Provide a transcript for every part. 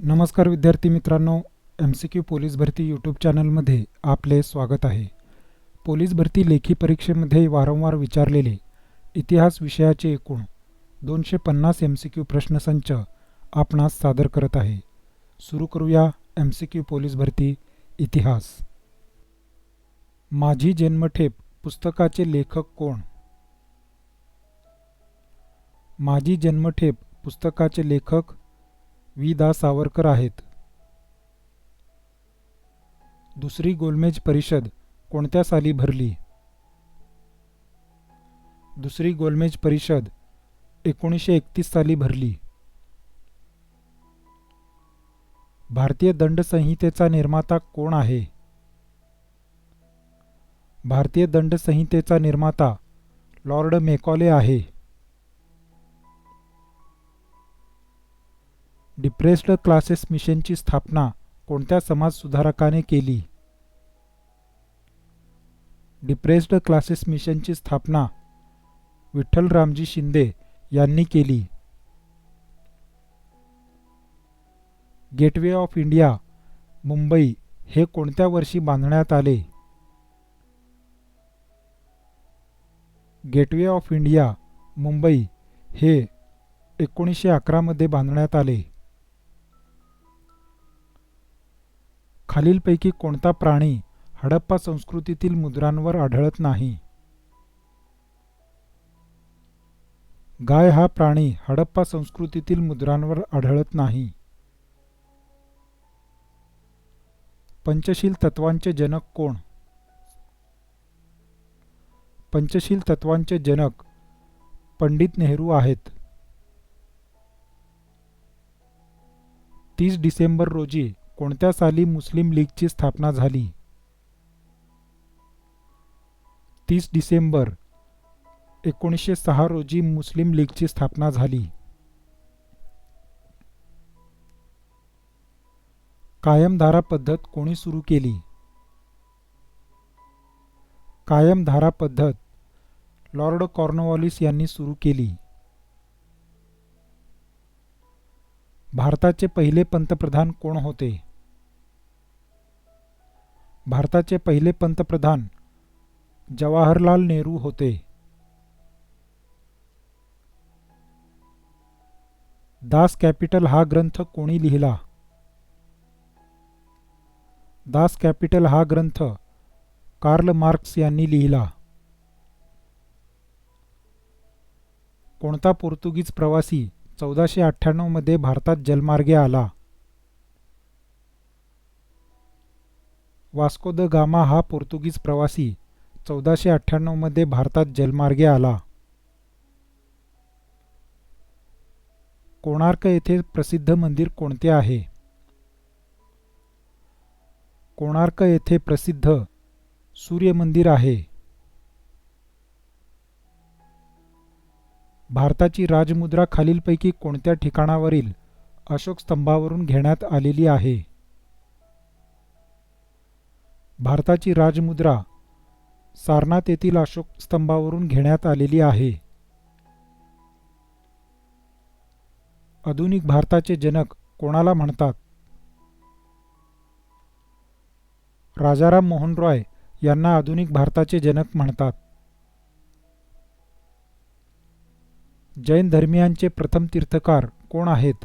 नमस्कार विद्यार्थी मित्रांनो एम सी क्यू पोलीस भरती यूट्यूब चॅनलमध्ये आपले स्वागत आहे. पोलीस भरती लेखी परीक्षेमध्ये वारंवार विचारलेले इतिहास विषयाचे एकूण दोनशे पन्नास एम सी क्यू प्रश्नसंच आपणास सादर करत आहे. सुरू करूया एम सी क्यू पोलीस भरती इतिहास. माझी जन्मठेप पुस्तकाचे लेखक कोण? माझी जन्मठेप पुस्तकाचे लेखक वि दा सावरकर आहेत. दुसरी गोलमेज परिषद कोणत्या साली भरली? दुसरी गोलमेज परिषद एकोणीसशे एकतीस साली भरली. भारतीय दंडसंहितेचा निर्माता कोण आहे? भारतीय दंडसंहितेचा निर्माता लॉर्ड मेकॉले आहे. डिप्रेस्ड क्लासेस मिशनची स्थापना कोणत्या समाजसुधारकाने केली? डिप्रेस्ड क्लासेस मिशनची स्थापना विठ्ठलरामजी शिंदे यांनी केली. गेटवे ऑफ इंडिया मुंबई हे कोणत्या वर्षी बांधण्यात आले? गेटवे ऑफ इंडिया मुंबई हे एकोणीसशे अकरामध्ये बांधण्यात आले. खालीलपैकी कोणता प्राणी हडप्पा संस्कृतीतील मुद्रांवर आढळत नाही? गाय हा प्राणी हडप्पा संस्कृतीतील मुद्रांवर आढळत नाही. पंचशील तत्वांचे जनक कोण? पंचशील तत्वांचे जनक पंडित नेहरू आहेत. तीस डिसेंबर रोजी कोणत्या साली मुस्लिम लीगची स्थापना झाली? तीस डिसेंबर एकोणीसशे सहा रोजी मुस्लिम लीगची स्थापना झाली. कायमधारा पद्धत कोणी सुरू केली? कायमधारा पद्धत लॉर्ड कॉर्नवॉलिस यांनी सुरू केली. भारताचे पहिले पंतप्रधान कोण होते? भारताचे पहिले पंतप्रधान जवाहरलाल नेहरू होते. दास कॅपिटल हा ग्रंथ कोणी लिहिला? दास कॅपिटल हा ग्रंथ कार्ल मार्क्स यांनी लिहिला. कोणता पोर्तुगीज प्रवासी चौदाशे अठ्ठ्याण्णवमध्ये भारतात जलमार्गे आला? वास्को द गामा हा पोर्तुगीज प्रवासी. चौदाशे अठ्ठ्याण्णवमध्ये भारतात जलमार्गे आला. कोणार्क येथे प्रसिद्ध मंदिर कोणते आहे? कोणार्क येथे प्रसिद्ध सूर्य मंदिर आहे? भारताची राजमुद्रा खालीलपैकी कोणत्या ठिकाणावरील अशोक स्तंभावरून घेण्यात आलेली आहे? भारताची राजमुद्रा सारनाथ येथील अशोक स्तंभावरून घेण्यात आलेली आहे. आधुनिक भारताचे जनक कोणाला म्हणतात? राजाराम मोहन रॉय यांना आधुनिक भारताचे जनक म्हणतात. जैन धर्मियांचे प्रथम तीर्थकार कोण आहेत?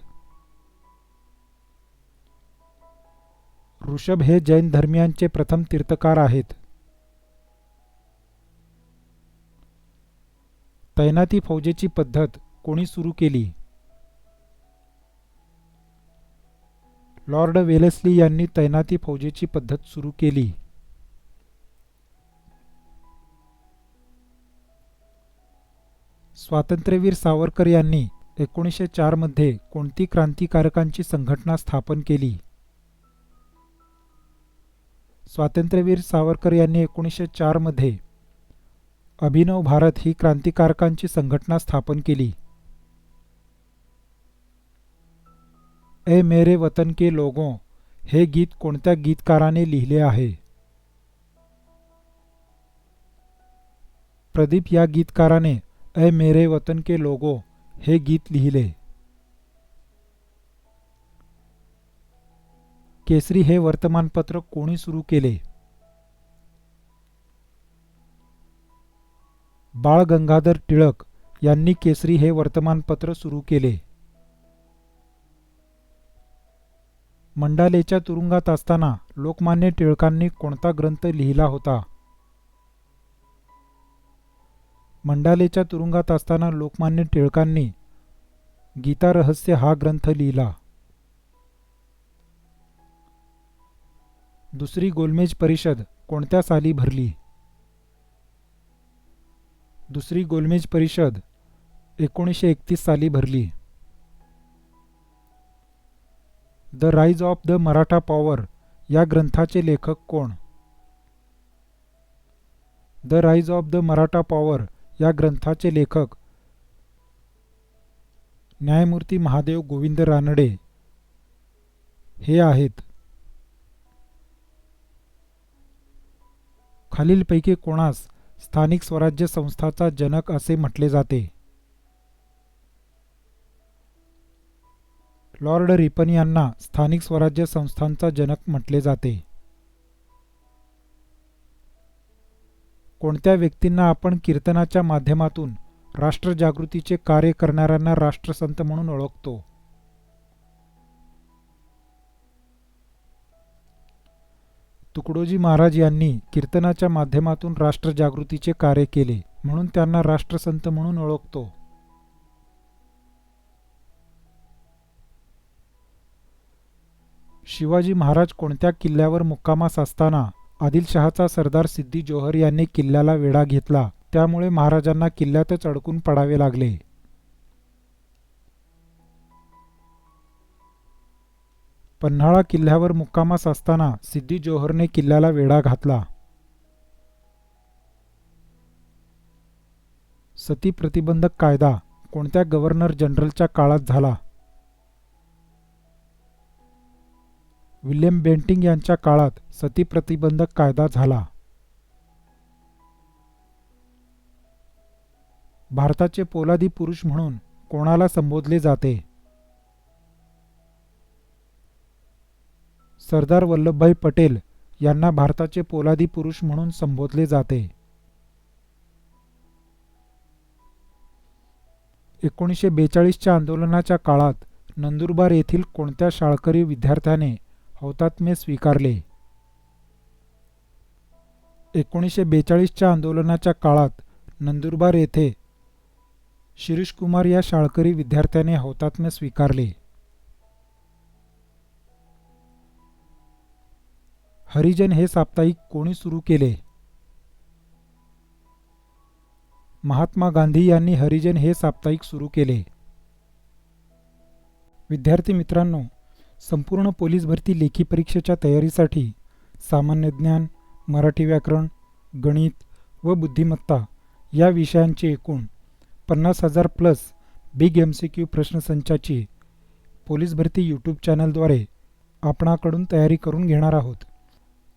ऋषभ हे जैन धर्मियांचे प्रथम तीर्थकार आहेत. तैनाती फौजेची पद्धत कोणी सुरू केली? लॉर्ड वेलेस्ली यांनी तैनाती फौजेची पद्धत सुरू केली. स्वातंत्र्यवीर सावरकर यांनी एकोणीसशे चारमध्ये कोणती क्रांतिकारकांची संघटना स्थापन केली? स्वातंत्र्यवीर सावरकर यांनी एकोणीसशे चारमध्ये अभिनव भारत ही क्रांतिकारकांची संघटना स्थापन केली. ए मेरे वतन के लोगों हे गीत कोणत्या गीतकाराने लिहिले आहे? प्रदीप या गीतकाराने ए मेरे वतन के लोगो हे गीत लिहिले. केसरी हे वर्तमानपत्र कोणी सुरू केले? बाळ गंगाधर टिळक यांनी केसरी हे वर्तमानपत्र सुरू केले. मंडालेच्या तुरुंगात असताना लोकमान्य टिळकांनी कोणता ग्रंथ लिहिला होता? मंडालेच्या तुरुंगात असताना लोकमान्य टिळकांनी गीता रहस्य हा ग्रंथ लिहिला. दुसरी गोलमेज परिषद कोणत्या साली भरली? दुसरी गोलमेज परिषद एकोणीसशे एकतीस साली भरली. The rise of the Maratha power या ग्रंथाचे लेखक कोण? The rise of the Maratha power या ग्रंथाचे लेखक न्यायमूर्ती महादेव गोविंद रानडे हे आहेत. खालीलपैकी कोणास स्थानिक स्वराज्य संस्थाचा जनक असे म्हटले जाते. लॉर्ड रिपन यांना स्थानिक स्वराज्य संस्थांचा जनक म्हटले जाते. कोणत्या व्यक्तींना आपण कीर्तनाच्या माध्यमातून राष्ट्रजागृतीचे कार्य करणाऱ्यांना राष्ट्रसंत म्हणून ओळखतो? तुकडोजी महाराज यांनी कीर्तनाच्या माध्यमातून राष्ट्रजागृतीचे कार्य केले म्हणून त्यांना राष्ट्रसंत म्हणून ओळखतो. शिवाजी महाराज कोणत्या किल्ल्यावर मुक्कामास असताना आदिलशहाचा सरदार सिद्दी जोहर यांनी किल्ल्याला वेढा घेतला त्यामुळे महाराजांना किल्ल्यातच अडकून पडावे लागले. पन्हाळा किल्ल्यावर मुक्कामास असताना सिद्दी जोहरने किल्ल्याला वेढा घातला. सती प्रतिबंधक कायदा कोणत्या गव्हर्नर जनरलच्या काळात झाला? विल्यम बेंटिंग यांच्या काळात सती प्रतिबंधक कायदा झाला. भारताचे पोलादी पुरुष म्हणून कोणाला संबोधले जाते? सरदार वल्लभभाई पटेल यांना भारताचे पोलादी पुरुष म्हणून संबोधले जाते. एकोणीसशे बेचाळीसच्या आंदोलनाच्या काळात नंदुरबार येथील कोणत्या शाळकरी विद्यार्थ्याने हौतात्म्य स्वीकारले? एकोणीसशे बेचाळीसच्या आंदोलनाच्या काळात नंदुरबार येथे शिरीष कुमार या शाळकरी विद्यार्थ्याने हौतात्म्य स्वीकारले. हरिजन हे साप्ताहिक कोणी सुरू केले? महात्मा गांधी यांनी हरिजन हे साप्ताहिक सुरू केले. विद्यार्थी मित्रांनो संपूर्ण पोलीस भरती लेखी परीक्षेच्या तयारीसाठी सामान्य ज्ञान मराठी व्याकरण गणित व बुद्धिमत्ता या विषयांचे एकूण पन्नास हजार plus big M C Q प्रश्नसंचाची police भरती यूट्यूब चॅनलद्वारे आपणाकडून तयारी करून घेणार आहोत.